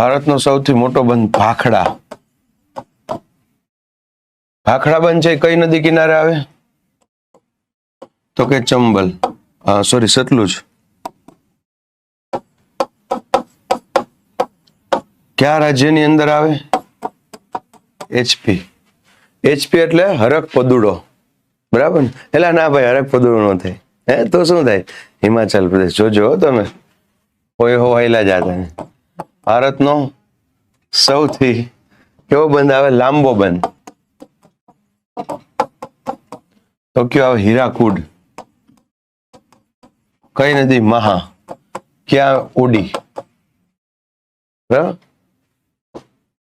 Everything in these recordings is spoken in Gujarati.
ભારતનો સૌથી મોટો બંધ ભાખડા. ભાખડા બંધ છે કઈ નદી કિનારે આવે? તો કે ચંબલ. સોરી સતલુજ. કયા રાજ્યની અંદર આવે? એચપી એચપી એટલે હરક પદુડો. બરાબર ને? એટલે ના ભાઈ હરક પદુડો ન થાય. હે, તો શું થાય? હિમાચલ પ્રદેશ. જોજો તમે. હોય હોવાયેલા જાતા ભારતનો સૌથી કેવો બંધ આવે? લાંબો બંધ. તો કયો આવે હીરાકુડ. કઈ નદી? મહા. ક્યાં? ઓડી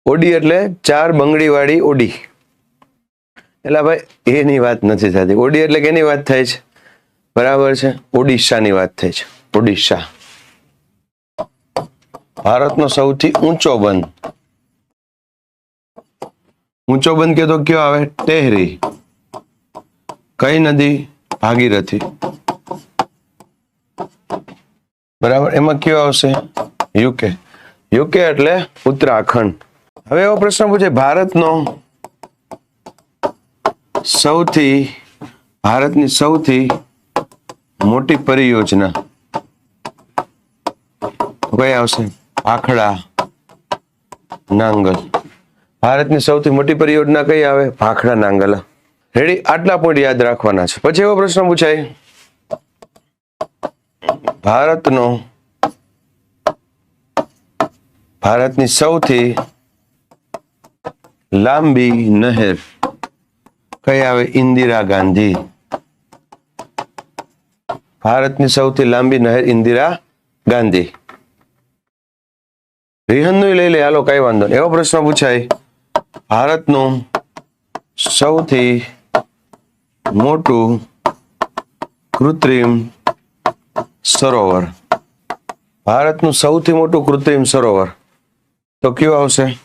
ઓડી એટલે ચાર બંગડી વાળી ઓડી એટલે ભાઈ, એની વાત નથી થતી. ઓડી એટલે કેની વાત થાય છે? બરાબર છે? ઓડિશાની વાત થાય છે. ઓડિશા ભારતનો સૌથી ઊંચો બંધ. ઊંચો બંધ કે તો કયો આવે? ટેહરી. કઈ નદી ભાગીરથી બરાબર? એમાં કયો આવશે? યુકે યુકે એટલે ઉત્તરાખંડ. હવે એવો પ્રશ્ન પૂછે, ભારતનો સૌથી, ભારતની સૌથી મોટી પરિયોજના કઈ આવશે? ભાખડા નાંગલ. ભારતની સૌથી મોટી પરિયોજના કઈ આવે? ભાખડા, નાંગલ. રેડી? આટલા પોઈન્ટ યાદ રાખવાના છે. પછી એવો પ્રશ્ન પૂછાય. ભારતનો, ભારતની સૌથી લાંબી નહેર કઈ આવે? ઇન્દિરા ગાંધી. ભારતની સૌથી લાંબી નહેર ઇન્દિરા ગાંધી. રિહનનું લઈ લે, હાલો, કઈ વાંધો એવો પ્રશ્ન પૂછાય. ભારતનું સૌથી મોટું કૃત્રિમ સરોવર. ભારતનું સૌથી મોટું કૃત્રિમ સરોવર. તો કયું આવશે?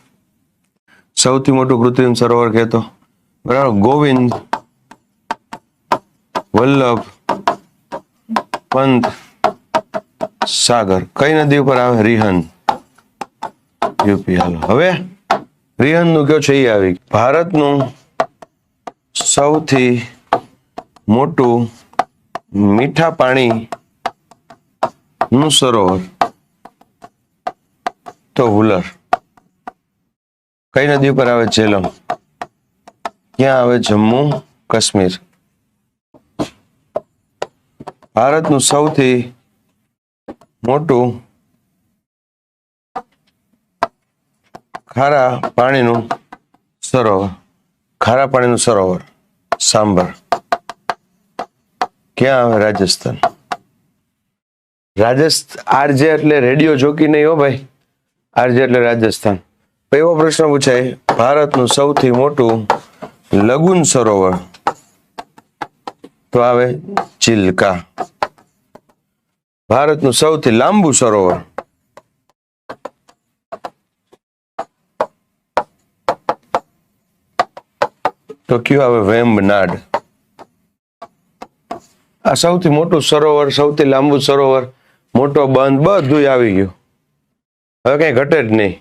સૌથી મોટું કૃત્રિમ સરોવર કહેતો. બરાબર, ગોવિંદ, વલ્લભ, પંત, સાગર. કઈ નદી ઉપર આવે? રિહન. યુપી હવે રિહનનું કયો છે એ આવી? ભારતનું સૌથી મોટું મીઠા પાણી નું સરોવર. તો હુલર. કઈ નદી ઉપર આવે ઝેલમ ક્યાં આવે જમ્મુ કાશ્મીર? ભારતનું સૌથી મોટું ખારા પાણીનું સરોવર, ખારા પાણીનું સરોવર, સાંભર. ક્યાં આવે રાજસ્થાન? રાજસ્થાન આરજે એટલે રેડિયો જોકી નહીં હો ભાઈ. આરજે એટલે રાજસ્થાન. એવો પ્રશ્ન પૂછાય, ભારતનું સૌથી મોટું લગુન સરોવર તો આવે ચિલ્કા. ભારતનું સૌથી લાંબુ સરોવર તો કયો આવે વેમ્બનાડ. આ સૌથી મોટું સરોવર, સૌથી લાંબુ સરોવર, મોટો બંધ બધું આવી ગયું. હવે કઈ ઘટે જ નહીં.